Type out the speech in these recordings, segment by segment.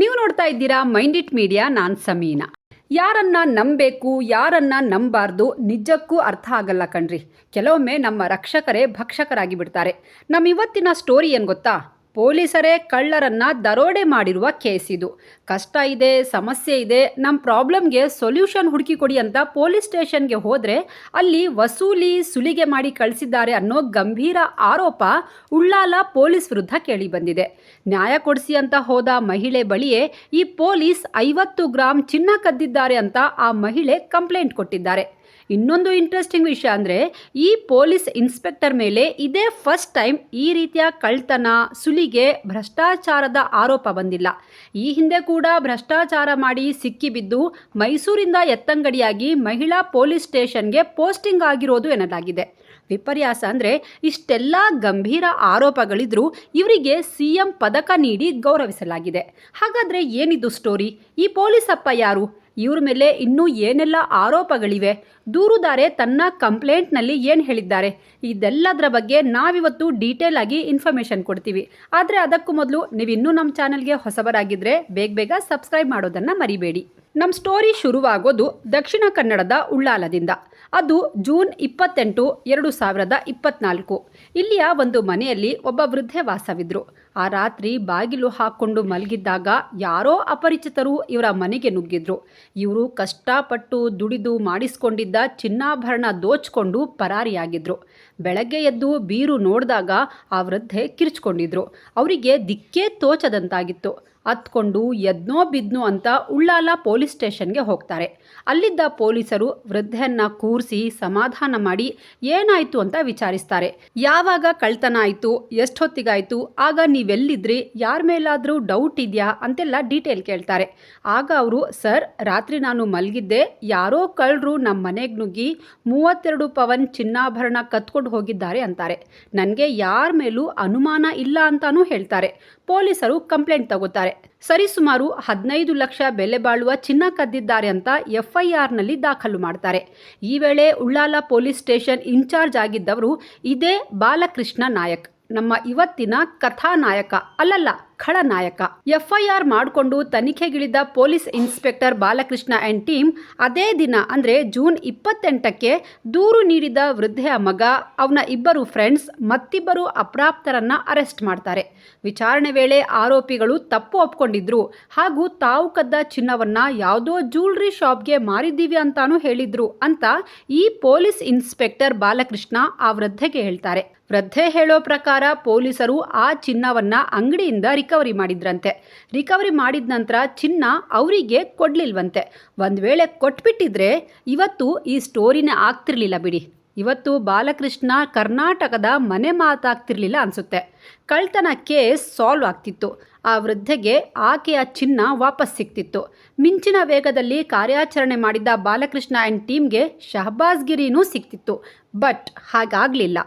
ನೀವು ನೋಡ್ತಾ ಇದ್ದೀರಾ ಮೈಂಡ್ ಇಟ್ ಮೀಡಿಯಾ, ನಾನ್ ಸಮೀನಾ. ಯಾರನ್ನ ನಂಬಬೇಕು, ಯಾರನ್ನ ನಂಬಾರ್ದು ನಿಜಕ್ಕೂ ಅರ್ಥ ಆಗಲ್ಲ ಕಣ್ರಿ. ಕೆಲವೊಮ್ಮೆ ನಮ್ಮ ರಕ್ಷಕರೇ ಭಕ್ಷಕರಾಗಿ ಬಿಡ್ತಾರೆ ನಮ್ಮ ಇವತ್ತಿನ ಸ್ಟೋರಿ ಏನು ಗೊತ್ತಾ? ಪೊಲೀಸರೇ ಕಳ್ಳರನ್ನ ದರೋಡೆ ಮಾಡಿರುವ ಕೇಸ್ ಇದು ಕಷ್ಟ ಇದೆ, ಸಮಸ್ಯೆ ಇದೆ ನಮ್ಮ ಪ್ರಾಬ್ಲಮ್ಗೆ ಸೊಲ್ಯೂಷನ್ ಹುಡುಕಿ ಕೊಡಿ ಅಂತ ಪೊಲೀಸ್ ಸ್ಟೇಷನ್ಗೆ ಹೋದರೆ ಅಲ್ಲಿ ವಸೂಲಿ ಸುಲಿಗೆ ಮಾಡಿ ಕಳಿಸಿದ್ದಾರೆ ಅನ್ನೋ ಗಂಭೀರ ಆರೋಪ ಉಳ್ಳಾಲ ಪೊಲೀಸ್ ವಿರುದ್ಧ ಕೇಳಿ ಬಂದಿದೆ ನ್ಯಾಯ ಕೊಡಿಸಿ ಅಂತ ಹೋದ ಮಹಿಳೆ ಬಳಿಯೇ ಈ ಪೊಲೀಸ್ ಐವತ್ತು ಗ್ರಾಂ ಚಿನ್ನ ಕದ್ದಿದ್ದಾರೆ ಅಂತ ಆ ಮಹಿಳೆ ಕಂಪ್ಲೇಂಟ್ ಕೊಟ್ಟಿದ್ದಾರೆ. ಇನ್ನೊಂದು ಇಂಟ್ರೆಸ್ಟಿಂಗ್ ವಿಷಯ ಅಂದರೆ, ಈ ಪೊಲೀಸ್ ಇನ್ಸ್ಪೆಕ್ಟರ್ ಮೇಲೆ ಇದೇ ಫಸ್ಟ್ ಟೈಮ್ ಈ ರೀತಿಯ ಕಳ್ತನ ಸುಲಿಗೆ, ಭ್ರಷ್ಟಾಚಾರದ ಆರೋಪ ಬಂದಿಲ್ಲ. ಈ ಹಿಂದೆ ಕೂಡ ಭ್ರಷ್ಟಾಚಾರ ಮಾಡಿ ಸಿಕ್ಕಿಬಿದ್ದು ಮೈಸೂರಿಂದ ಎತ್ತಂಗಡಿಯಾಗಿ ಮಹಿಳಾ ಪೊಲೀಸ್ ಸ್ಟೇಷನ್ಗೆ ಪೋಸ್ಟಿಂಗ್ ಆಗಿರೋದು ಎನ್ನಲಾಗಿದೆ. ವಿಪರ್ಯಾಸ ಅಂದರೆ, ಇಷ್ಟೆಲ್ಲ ಗಂಭೀರ ಆರೋಪಗಳಿದ್ರೂ ಇವರಿಗೆ ಸಿ ಎಂ ಪದಕ ನೀಡಿ ಗೌರವಿಸಲಾಗಿದೆ. ಹಾಗಾದರೆ ಏನಿದು ಸ್ಟೋರಿ ಈ ಪೊಲೀಸ್ ಅಪ್ಪ ಯಾರು? ಇವ್ರ ಮೇಲೆ ಇನ್ನೂ ಏನೆಲ್ಲ ಆರೋಪಗಳಿವೆ? ದೂರುದಾರೆ ತನ್ನ ಕಂಪ್ಲೇಂಟ್ನಲ್ಲಿ ಏನು ಹೇಳಿದ್ದಾರೆ? ಇದೆಲ್ಲದರ ಬಗ್ಗೆ ನಾವಿವತ್ತು ಡೀಟೇಲ್ ಆಗಿ ಇನ್ಫಾರ್ಮೇಷನ್ ಕೊಡ್ತೀವಿ. ಆದರೆ ಅದಕ್ಕೂ ಮೊದಲು ನೀವು ಇನ್ನೂ ನಮ್ಮ ಚಾನಲ್ಗೆ ಹೊಸಬರಾಗಿದ್ದರೆ ಬೇಗ ಬೇಗ ಸಬ್ಸ್ಕ್ರೈಬ್ ಮಾಡೋದನ್ನು ಮರಿಬೇಡಿ. ನಮ್ಮ ಸ್ಟೋರಿ ಶುರುವಾಗೋದು ದಕ್ಷಿಣ ಕನ್ನಡದ ಉಳ್ಳಾಲದಿಂದ. ಅದು ಜೂನ್ ಇಪ್ಪತ್ತೆಂಟು, ಎರಡು ಸಾವಿರದ ಇಪ್ಪತ್ನಾಲ್ಕು. ಇಲ್ಲಿಯ ಒಂದು ಮನೆಯಲ್ಲಿ ಒಬ್ಬ ವೃದ್ಧೆ ವಾಸವಿದ್ರು. ಆ ರಾತ್ರಿ ಬಾಗಿಲು ಹಾಕ್ಕೊಂಡು ಮಲಗಿದ್ದಾಗ ಯಾರೋ ಅಪರಿಚಿತರು ಇವರ ಮನೆಗೆ ನುಗ್ಗಿದ್ರು. ಇವರು ಕಷ್ಟಪಟ್ಟು ದುಡಿದು ಮಾಡಿಸ್ಕೊಂಡಿದ್ದ ಚಿನ್ನಾಭರಣ ದೋಚ್ಕೊಂಡು ಪರಾರಿಯಾಗಿದ್ರು. ಬೆಳಗ್ಗೆ ಎದ್ದು ಬೀರು ನೋಡಿದಾಗ ಆ ವೃದ್ಧೆ ಕಿರ್ಚ್ಕೊಂಡಿದ್ರು. ಅವರಿಗೆ ದಿಕ್ಕೇ ತೋಚದಂತಾಗಿತ್ತು. ಹತ್ಕೊಂಡು ಎದ್ನೋ ಬಿದ್ನೋ ಅಂತ ಉಳ್ಳಾಲ ಪೊಲೀಸ್ ಸ್ಟೇಷನ್ಗೆ ಹೋಗ್ತಾರೆ. ಅಲ್ಲಿದ್ದ ಪೊಲೀಸರು ವೃದ್ಧೆಯನ್ನ ಕೂರಿಸಿ ಸಮಾಧಾನ ಮಾಡಿ ಏನಾಯಿತು ಅಂತ ವಿಚಾರಿಸ್ತಾರೆ. ಯಾವಾಗ ಕಳ್ತನ ಆಯಿತು, ಎಷ್ಟೊತ್ತಿಗಾಯಿತು, ಆಗ ನೀವೆಲ್ಲಿದ್ರಿ? ಯಾರ ಮೇಲಾದರೂ ಡೌಟ್ ಇದೆಯಾ? ಅಂತೆಲ್ಲ ಡೀಟೇಲ್ ಕೇಳ್ತಾರೆ. ಆಗ ಅವರು, ಸರ್, ರಾತ್ರಿ ನಾನು ಮಲಗಿದ್ದೆ. ಯಾರೋ ಕಳ್ಳರು ನಮ್ಮ ಮನೆಗೆ ನುಗ್ಗಿ ಮೂವತ್ತೆರಡು ಪವನ್ ಚಿನ್ನಾಭರಣ ಕತ್ಕೊಂಡು ಹೋಗಿದ್ದಾರೆ ಅಂತಾರೆ. ನನಗೆ ಯಾರ ಮೇಲೂ ಅನುಮಾನ ಇಲ್ಲ ಅಂತಾನೂ ಹೇಳ್ತಾರೆ. ಪೊಲೀಸರು ಕಂಪ್ಲೇಂಟ್ ತಗೋತಾರೆ. ಸರಿಸುಮಾರು ಹದಿನೈದು ಲಕ್ಷ ಬೆಲೆ ಬಾಳುವ ಚಿನ್ನ ಕದ್ದಿದ್ದಾರೆ ಅಂತ ಎಫ್ಐಆರ್ನಲ್ಲಿ ದಾಖಲು ಮಾಡ್ತಾರೆ. ಈ ವೇಳೆ ಉಳ್ಳಾಲ ಪೊಲೀಸ್ ಸ್ಟೇಷನ್ ಇನ್ಚಾರ್ಜ್ ಆಗಿದ್ದವರು ಇದೇ ಬಾಲಕೃಷ್ಣ ನಾಯಕ್. ನಮ್ಮ ಇವತ್ತಿನ ಕಥಾನಾಯಕ ಅಲ್ಲಲ್ಲ. ಖಳನಾಯಕ ಎಫ್ಐಆರ್ ಮಾಡಿಕೊಂಡು ತನಿಖೆಗಿಳಿದ police inspector Balakrishna and team ಅದೇ ದಿನ, ಅಂದರೆ ಜೂನ್ ಇಪ್ಪತ್ತೆಂಟಕ್ಕೆ ದೂರು ನೀಡಿದ ವೃದ್ಧೆಯ ಮಗ, ಅವನ ಇಬ್ಬರು ಫ್ರೆಂಡ್ಸ್ ಮತ್ತಿಬ್ಬರು ಅಪ್ರಾಪ್ತರನ್ನ ಅರೆಸ್ಟ್ ಮಾಡ್ತಾರೆ. ವಿಚಾರಣೆ ವೇಳೆ ಆರೋಪಿಗಳು ತಪ್ಪು ಒಪ್ಕೊಂಡಿದ್ರು ಹಾಗೂ ತಾವು ಕದ್ದ ಚಿನ್ನವನ್ನ ಯಾವುದೋ ಜ್ಯೂಲ್ರಿ ಶಾಪ್ಗೆ ಮಾರಿದ್ದೀವಿ ಅಂತಾನೂ ಹೇಳಿದ್ರು ಅಂತ ಈ ಪೊಲೀಸ್ ಇನ್ಸ್ಪೆಕ್ಟರ್ ಬಾಲಕೃಷ್ಣ ಆ ವೃದ್ಧೆಗೆ ಹೇಳ್ತಾರೆ. ವೃದ್ಧೆ ಹೇಳೋ ಪ್ರಕಾರ ಪೊಲೀಸರು ಆ ಚಿನ್ನವನ್ನ ಅಂಗಡಿಯಿಂದ ರಿಕವರಿ ಮಾಡಿದ್ರಂತೆ. ರಿಕವರಿ ಮಾಡಿದ ನಂತರ ಚಿನ್ನ ಅವರಿಗೆ ಕೊಡಲಿಲ್ವಂತೆ. ಒಂದು ವೇಳೆ ಕೊಟ್ಬಿಟ್ಟಿದ್ರೆ ಇವತ್ತು ಈ ಸ್ಟೋರಿನೇ ಆಗ್ತಿರ್ಲಿಲ್ಲ ಬಿಡಿ. ಇವತ್ತು ಬಾಲಕೃಷ್ಣ ಕರ್ನಾಟಕದ ಮನೆ ಮಾತಾಗ್ತಿರ್ಲಿಲ್ಲ ಅನಿಸುತ್ತೆ. ಕಳ್ತನ ಕೇಸ್ ಸಾಲ್ವ್ ಆಗ್ತಿತ್ತು. ಆ ವೃದ್ಧೆಗೆ ಆಕೆಯ ಚಿನ್ನ ವಾಪಸ್ ಸಿಗ್ತಿತ್ತು. ಮಿಂಚಿನ ವೇಗದಲ್ಲಿ ಕಾರ್ಯಾಚರಣೆ ಮಾಡಿದ್ದ ಬಾಲಕೃಷ್ಣ ಆ್ಯಂಡ್ ಟೀಮ್ಗೆ ಶಹಬಾಜ್ಗಿರಿನೂ ಸಿಗ್ತಿತ್ತು. ಬಟ್ ಹಾಗಾಗಲಿಲ್ಲ.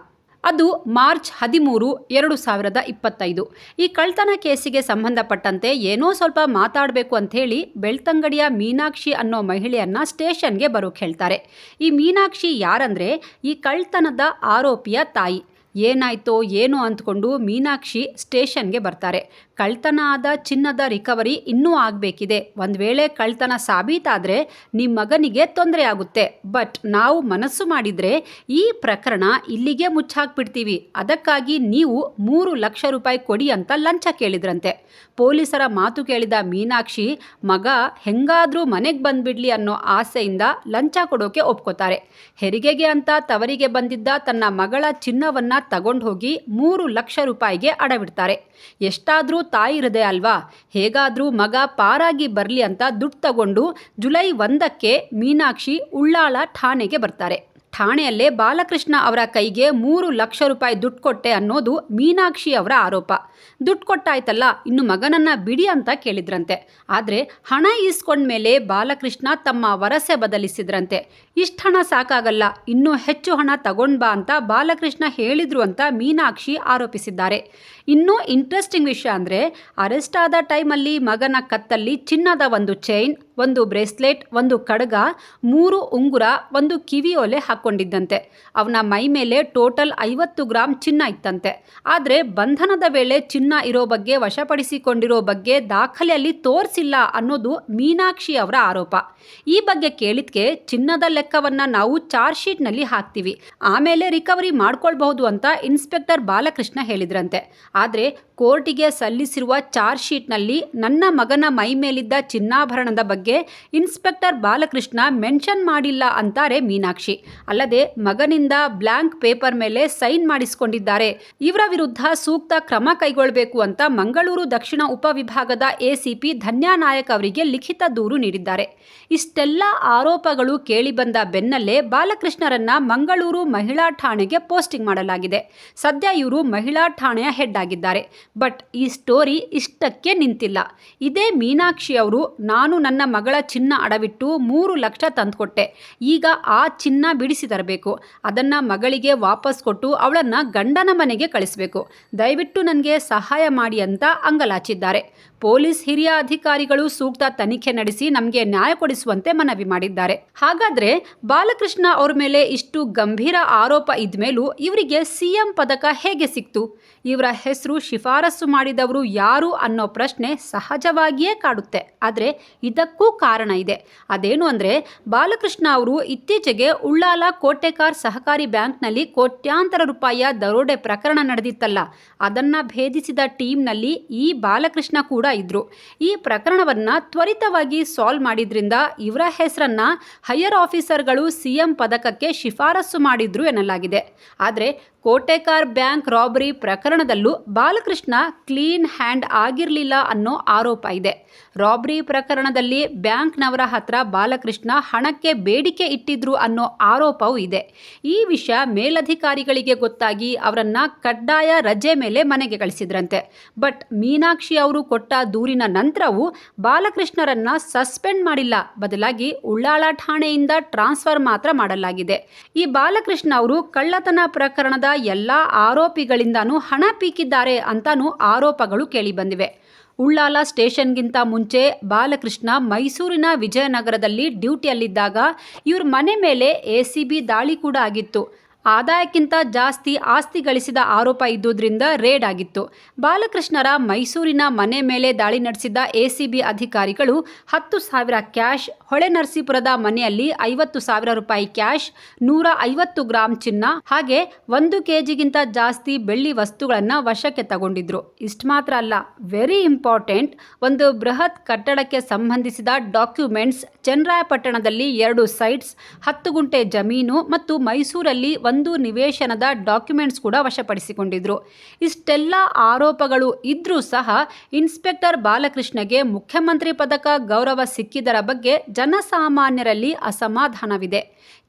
ಅದು ಮಾರ್ಚ್ ಹದಿಮೂರು, ಎರಡು ಸಾವಿರದ ಇಪ್ಪತ್ತೈದು. ಈ ಕಳ್ತನ ಕೇಸಿಗೆ ಸಂಬಂಧಪಟ್ಟಂತೆ ಏನೋ ಸ್ವಲ್ಪ ಮಾತಾಡಬೇಕು ಅಂಥೇಳಿ ಬೆಳ್ತಂಗಡಿಯ ಮೀನಾಕ್ಷಿ ಅನ್ನೋ ಮಹಿಳೆಯನ್ನ ಸ್ಟೇಷನ್ಗೆ ಬರೋಕೆ ಹೇಳ್ತಾರೆ. ಈ ಮೀನಾಕ್ಷಿ ಯಾರಂದರೆ ಈ ಕಳ್ತನದ ಆರೋಪಿಯ ತಾಯಿ. ಏನಾಯ್ತೋ ಏನೋ ಅಂದ್ಕೊಂಡು ಮೀನಾಕ್ಷಿ ಸ್ಟೇಷನ್ಗೆ ಬರ್ತಾರೆ. ಕಳ್ತನ ಆದ ಚಿನ್ನದ ರಿಕವರಿ ಇನ್ನೂ ಆಗಬೇಕಿದೆ. ಒಂದು ವೇಳೆ ಕಳ್ತನ ಸಾಬೀತಾದರೆ ನಿಮ್ಮ ಮಗನಿಗೆ ತೊಂದರೆ ಆಗುತ್ತೆ. ಬಟ್ ನಾವು ಮನಸ್ಸು ಮಾಡಿದರೆ ಈ ಪ್ರಕರಣ ಇಲ್ಲಿಗೆ ಮುಚ್ಚಾಕ್ಬಿಡ್ತೀವಿ. ಅದಕ್ಕಾಗಿ ನೀವು ಮೂರು ಲಕ್ಷ ರೂಪಾಯಿ ಕೊಡಿ ಅಂತ ಲಂಚ ಕೇಳಿದ್ರಂತೆ. ಪೊಲೀಸರ ಮಾತು ಕೇಳಿದ ಮೀನಾಕ್ಷಿ, ಮಗ ಹೆಂಗಾದರೂ ಮನೆಗೆ ಬಂದ್ಬಿಡ್ಲಿ ಅನ್ನೋ ಆಸೆಯಿಂದ ಲಂಚ ಕೊಡೋಕೆ ಒಪ್ಕೋತಾರೆ. ಹೆರಿಗೆಗೆ ಅಂತ ತವರಿಗೆ ಬಂದಿದ್ದ ತನ್ನ ಮಗಳ ಚಿನ್ನವನ್ನ ತಗೊಂಡು ಹೋಗಿ ಮೂರು ಲಕ್ಷ ರೂಪಾಯಿಗೆ ಅಡವಿಡ್ತಾರೆ. ಎಷ್ಟಾದರೂ ತಾಯಿ ಇರದೆ ಅಲ್ವಾ? ಹೇಗಾದರೂ ಮಗ ಪಾರಾಗಿ ಬರಲಿ ಅಂತ ದುಡ್ಡು ತಗೊಂಡು ಜುಲೈ ಒಂದಕ್ಕೆ ಮೀನಾಕ್ಷಿ ಉಳ್ಳಾಳ ಠಾಣೆಗೆ ಬರ್ತಾರೆ. ಠಾಣೆಯಲ್ಲೇ ಬಾಲಕೃಷ್ಣ ಅವರ ಕೈಗೆ ಮೂರು ಲಕ್ಷ ರೂಪಾಯಿ ದುಡ್ಡು ಕೊಟ್ಟೆ ಅನ್ನೋದು ಮೀನಾಕ್ಷಿ ಅವರ ಆರೋಪ. ದುಡ್ಡು ಕೊಟ್ಟಾಯ್ತಲ್ಲ, ಇನ್ನು ಮಗನನ್ನ ಬಿಡಿ ಅಂತ ಕೇಳಿದ್ರಂತೆ. ಆದರೆ ಹಣ ಈಸ್ಕೊಂಡ್ಮೇಲೆ ಬಾಲಕೃಷ್ಣ ತಮ್ಮ ವರಸೆ ಬದಲಿಸಿದ್ರಂತೆ. ಇಷ್ಟು ಹಣ ಸಾಕಾಗಲ್ಲ, ಇನ್ನೂ ಹೆಚ್ಚು ಹಣ ತಗೊಂಡ್ಬಾ ಅಂತ ಬಾಲಕೃಷ್ಣ ಹೇಳಿದ್ರು ಅಂತ ಮೀನಾಕ್ಷಿ ಆರೋಪಿಸಿದ್ದಾರೆ. ಇನ್ನೂ ಇಂಟ್ರೆಸ್ಟಿಂಗ್ ವಿಷಯ ಅಂದರೆ ಅರೆಸ್ಟ್ ಆದ ಟೈಮಲ್ಲಿ ಮಗನ ಕತ್ತಲ್ಲಿ ಚಿನ್ನದ ಒಂದು ಚೈನ್ ಒಂದು ಬ್ರೇಸ್ಲೆಟ್, ಒಂದು ಕಡಗ, ಮೂರು ಉಂಗುರ, ಒಂದು ಕಿವಿಯೋಲೆ ಹಾಕ್ಕೊಂಡಿದ್ದಂತೆ ಅವನ ಮೈ ಮೇಲೆ ಟೋಟಲ್ ಐವತ್ತು ಗ್ರಾಮ್ ಚಿನ್ನ ಇತ್ತಂತೆ. ಆದರೆ ಬಂಧನದ ವೇಳೆ ಚಿನ್ನ ಇರೋ ಬಗ್ಗೆ, ವಶಪಡಿಸಿಕೊಂಡಿರೋ ಬಗ್ಗೆ ದಾಖಲೆಯಲ್ಲಿ ತೋರಿಸಿಲ್ಲ ಅನ್ನೋದು ಮೀನಾಕ್ಷಿ ಅವರ ಆರೋಪ. ಈ ಬಗ್ಗೆ ಕೇಳಿದ್ಕೆ ಚಿನ್ನದ ಲೆಕ್ಕವನ್ನು ನಾವು ಚಾರ್ಜ್ ಶೀಟ್ನಲ್ಲಿ ಹಾಕ್ತೀವಿ. ಆಮೇಲೆ ರಿಕವರಿ ಮಾಡ್ಕೊಳ್ಬಹುದು ಅಂತ ಇನ್ಸ್ಪೆಕ್ಟರ್ ಬಾಲಕೃಷ್ಣ ಹೇಳಿದ್ರಂತೆ. ಆದರೆ ಕೋರ್ಟಿಗೆ ಸಲ್ಲಿಸಿರುವ ಚಾರ್ಜ್ ಶೀಟ್ನಲ್ಲಿ ನನ್ನ ಮಗನ ಮೈ ಮೇಲಿದ್ದ ಚಿನ್ನಾಭರಣದ ಬಗ್ಗೆ ಇನ್ಸ್ಪೆಕ್ಟರ್ ಬಾಲಕೃಷ್ಣ ಮೆನ್ಷನ್ ಮಾಡಿಲ್ಲ ಅಂತಾರೆ ಮೀನಾಕ್ಷಿ. ಅಲ್ಲದೆ ಮಗನಿಂದ ಬ್ಲ್ಯಾಂಕ್ ಪೇಪರ್ ಮೇಲೆ ಸೈನ್ ಮಾಡಿಸಿಕೊಂಡಿದ್ದಾರೆ. ಇವರ ವಿರುದ್ಧ ಸೂಕ್ತ ಕ್ರಮ ಕೈಗೊಳ್ಳಬೇಕು ಅಂತ ಮಂಗಳೂರು ದಕ್ಷಿಣ ಉಪವಿಭಾಗದ ಎಸಿಪಿ ಧನ್ಯಾ ನಾಯಕ್ ಅವರಿಗೆ ಲಿಖಿತ ದೂರು ನೀಡಿದ್ದಾರೆ. ಇಷ್ಟೆಲ್ಲ ಆರೋಪಗಳು ಕೇಳಿಬಂದ ಬೆನ್ನಲ್ಲೇ ಬಾಲಕೃಷ್ಣರನ್ನ ಮಂಗಳೂರು ಮಹಿಳಾ ಠಾಣೆಗೆ ಪೋಸ್ಟಿಂಗ್ ಮಾಡಲಾಗಿದೆ. ಸದ್ಯ ಇವರು ಮಹಿಳಾ ಠಾಣೆಯ ಹೆಡ್ ಆಗಿದ್ದಾರೆ. ಬಟ್ ಈ ಸ್ಟೋರಿ ಇಷ್ಟಕ್ಕೆ ನಿಂತಿಲ್ಲ. ಇದೇ ಮೀನಾಕ್ಷಿ ಅವರು ನಾನು ನನ್ನ ಮಗಳ ಚಿನ್ನ ಅಡವಿಟ್ಟು ಮೂರು ಲಕ್ಷ ತಂದುಕೊಟ್ಟೆ. ಈಗ ಆ ಚಿನ್ನ ಬಿಡಿಸಿ ತರಬೇಕು. ಅದನ್ನು ಮಗಳಿಗೆ ವಾಪಸ್ ಕೊಟ್ಟು ಅವಳನ್ನು ಗಂಡನ ಮನೆಗೆ ಕಳಿಸಬೇಕು. ದಯವಿಟ್ಟು ನನಗೆ ಸಹಾಯ ಮಾಡಿ ಅಂತ ಅಂಗಲಾಚಿದ್ದಾರೆ. ಪೊಲೀಸ್ ಹಿರಿಯ ಅಧಿಕಾರಿಗಳು ಸೂಕ್ತ ತನಿಖೆ ನಡೆಸಿ ನಮಗೆ ನ್ಯಾಯ ಕೊಡಿಸುವಂತೆ ಮನವಿ ಮಾಡಿದ್ದಾರೆ. ಹಾಗಾದರೆ ಬಾಲಕೃಷ್ಣ ಅವ್ರ ಮೇಲೆ ಇಷ್ಟು ಗಂಭೀರ ಆರೋಪ ಇದ್ಮೇಲೂ ಇವರಿಗೆ ಸಿಎಂ ಪದಕ ಹೇಗೆ ಸಿಕ್ತು? ಇವರ ಹೆಸರು ಶಿಫಾರಸು ಮಾಡಿದವರು ಯಾರು ಅನ್ನೋ ಪ್ರಶ್ನೆ ಸಹಜವಾಗಿಯೇ ಕಾಡುತ್ತೆ. ಆದರೆ ಇದಕ್ಕೂ ಕಾರಣ ಇದೆ. ಅದೇನು ಅಂದರೆ ಬಾಲಕೃಷ್ಣ ಅವರು ಇತ್ತೀಚೆಗೆ ಉಳ್ಳಾಲ ಕೋಟೆಕಾರ್ ಸಹಕಾರಿ ಬ್ಯಾಂಕ್ನಲ್ಲಿ ಕೋಟ್ಯಾಂತರ ರೂಪಾಯಿಯ ದರೋಡೆ ಪ್ರಕರಣ ನಡೆದಿತ್ತಲ್ಲ. ಅದನ್ನು ಭೇದಿಸಿದ ಟೀಮ್ನಲ್ಲಿ ಈ ಬಾಲಕೃಷ್ಣ ಕೂಡ ಇದ್ರು. ಈ ಪ್ರಕರಣವನ್ನು ತ್ವರಿತವಾಗಿ ಸಾಲ್ವ್ ಮಾಡಿದ್ರಿಂದ ಇವರ ಹೆಸರನ್ನು ಹೈಯರ್ ಆಫೀಸರ್ಗಳು ಸಿಎಂ ಪದಕಕ್ಕೆ ಶಿಫಾರಸು ಮಾಡಿದ್ರು ಎನ್ನಲಾಗಿದೆ. ಆದರೆ ಕೋಟೆಕಾರ್ ಬ್ಯಾಂಕ್ ರಾಬರಿ ಪ್ರಕರಣದಲ್ಲೂ ಬಾಲಕೃಷ್ಣ ಕ್ಲೀನ್ ಹ್ಯಾಂಡ್ ಆಗಿರಲಿಲ್ಲ ಅನ್ನೋ ಆರೋಪ ಇದೆ. ರಾಬರಿ ಪ್ರಕರಣದಲ್ಲಿ ಬ್ಯಾಂಕ್ನವರ ಹತ್ರ ಬಾಲಕೃಷ್ಣ ಹಣಕ್ಕೆ ಬೇಡಿಕೆ ಇಟ್ಟಿದ್ರು ಅನ್ನೋ ಆರೋಪವೂ ಇದೆ. ಈ ವಿಷಯ ಮೇಲಧಿಕಾರಿಗಳಿಗೆ ಗೊತ್ತಾಗಿ ಅವರನ್ನ ಕಡ್ಡಾಯ ರಜೆ ಮೇಲೆ ಮನೆಗೆ ಕಳಿಸಿದ್ರಂತೆ. ಬಟ್ ಮೀನಾಕ್ಷಿ ಅವರು ಕೊಟ್ಟ ದೂರಿನ ನಂತರವೂ ಬಾಲಕೃಷ್ಣರನ್ನ ಸಸ್ಪೆಂಡ್ ಮಾಡಿಲ್ಲ. ಬದಲಾಗಿ ಉಳ್ಳಾಳ ಠಾಣೆಯಿಂದ ಟ್ರಾನ್ಸ್ಫರ್ ಮಾತ್ರ ಮಾಡಲಾಗಿದೆ. ಈ ಬಾಲಕೃಷ್ಣ ಅವರು ಕಳ್ಳತನ ಪ್ರಕರಣದ ಎಲ್ಲ ಆರೋಪಿಗಳಿಂದಾನೂ ಹಣ ಪೀಕಿದ್ದಾರೆ ಅಂತಾನೂ ಆರೋಪಗಳು ಕೇಳಿಬಂದಿವೆ. ಉಳ್ಳಾಲ ಸ್ಟೇಷನ್ಗಿಂತ ಮುಂಚೆ ಬಾಲಕೃಷ್ಣ ಮೈಸೂರಿನ ವಿಜಯನಗರದಲ್ಲಿ ಡ್ಯೂಟಿಯಲ್ಲಿದ್ದಾಗ ಇವ್ರ ಮನೆ ಮೇಲೆ ಎ ಸಿ ಬಿ ದಾಳಿ ಕೂಡ ಆಗಿತ್ತು. ಆದಾಯಕ್ಕಿಂತ ಜಾಸ್ತಿ ಆಸ್ತಿ ಗಳಿಸಿದ ಆರೋಪ ಇದ್ದುದರಿಂದ ರೇಡ್ ಆಗಿತ್ತು. ಬಾಲಕೃಷ್ಣರ ಮೈಸೂರಿನ ಮನೆ ಮೇಲೆ ದಾಳಿ ನಡೆಸಿದ್ದ ಎಸಿಬಿ ಅಧಿಕಾರಿಗಳು ಹತ್ತು ಸಾವಿರ ಕ್ಯಾಶ್, ಹೊಳೆ ನರಸೀಪುರದ ಮನೆಯಲ್ಲಿ ಐವತ್ತು ಸಾವಿರ ರೂಪಾಯಿ ಕ್ಯಾಶ್, ನೂರ ಐವತ್ತು ಗ್ರಾಂ ಚಿನ್ನ ಹಾಗೆ ಒಂದು ಕೆಜಿಗಿಂತ ಜಾಸ್ತಿ ಬೆಳ್ಳಿ ವಸ್ತುಗಳನ್ನು ವಶಕ್ಕೆ ತಗೊಂಡಿದ್ರು. ಇಷ್ಟು ಮಾತ್ರ ಅಲ್ಲ ವೆರಿ ಇಂಪಾರ್ಟೆಂಟ್ ಒಂದು ಬೃಹತ್ ಕಟ್ಟಡಕ್ಕೆ ಸಂಬಂಧಿಸಿದ ಡಾಕ್ಯುಮೆಂಟ್ಸ್ ಚೆನ್ನರಾಯಪಟ್ಟಣದಲ್ಲಿ ಎರಡು ಸೈಟ್ಸ್ ಹತ್ತು ಗುಂಟೆ ಜಮೀನು ಮತ್ತು ಮೈಸೂರಲ್ಲಿ ಒಂದು ನಿವೇಶನದ ಡಾಕ್ಯುಮೆಂಟ್ಸ್ ಕೂಡ ವಶಪಡಿಸಿಕೊಂಡಿದ್ರು. ಇಷ್ಟೆಲ್ಲ ಆರೋಪಗಳು ಇದ್ರೂ ಸಹ ಇನ್ಸ್ಪೆಕ್ಟರ್ ಬಾಲಕೃಷ್ಣಗೆ ಮುಖ್ಯಮಂತ್ರಿ ಪದಕ ಗೌರವ ಸಿಕ್ಕಿದರ ಬಗ್ಗೆ ಜನಸಾಮಾನ್ಯರಲ್ಲಿ ಅಸಮಾಧಾನವಿದೆ.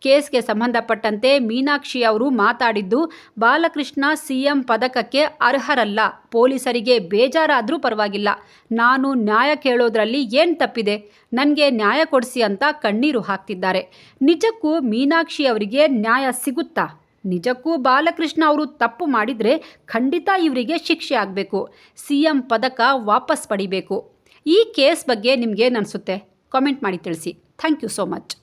ಕೇಸ್ಗೆ ಸಂಬಂಧಪಟ್ಟಂತೆ ಮೀನಾಕ್ಷಿ ಅವರು ಮಾತಾಡಿದ್ದು, ಬಾಲಕೃಷ್ಣ ಸಿಎಂ ಪದಕಕ್ಕೆ ಅರ್ಹರಲ್ಲ, ಪೊಲೀಸರಿಗೆ ಬೇಜಾರಾದರೂ ಪರವಾಗಿಲ್ಲ. ನಾನು ನ್ಯಾಯ ಕೇಳೋದ್ರಲ್ಲಿ ಏನು ತಪ್ಪಿದೆ? ನನಗೆ ನ್ಯಾಯ ಕೊಡಿಸಿ ಅಂತ ಕಣ್ಣೀರು ಹಾಕ್ತಿದ್ದಾರೆ. ನಿಜಕ್ಕೂ ಮೀನಾಕ್ಷಿ ಅವರಿಗೆ ನ್ಯಾಯ ಸಿಗುತ್ತಾ? ನಿಜಕ್ಕೂ ಬಾಲಕೃಷ್ಣ ಅವರು ತಪ್ಪು ಮಾಡಿದರೆ ಖಂಡಿತ ಇವರಿಗೆ ಶಿಕ್ಷೆ ಆಗಬೇಕು. ಸಿ ಎಂ ಪದಕ ವಾಪಸ್ ಪಡಿಬೇಕು. ಈ ಕೇಸ್ ಬಗ್ಗೆ ನಿಮಗೇನು ಅನಿಸುತ್ತೆ? ಕಾಮೆಂಟ್ ಮಾಡಿ ತಿಳಿಸಿ. Thank you so much.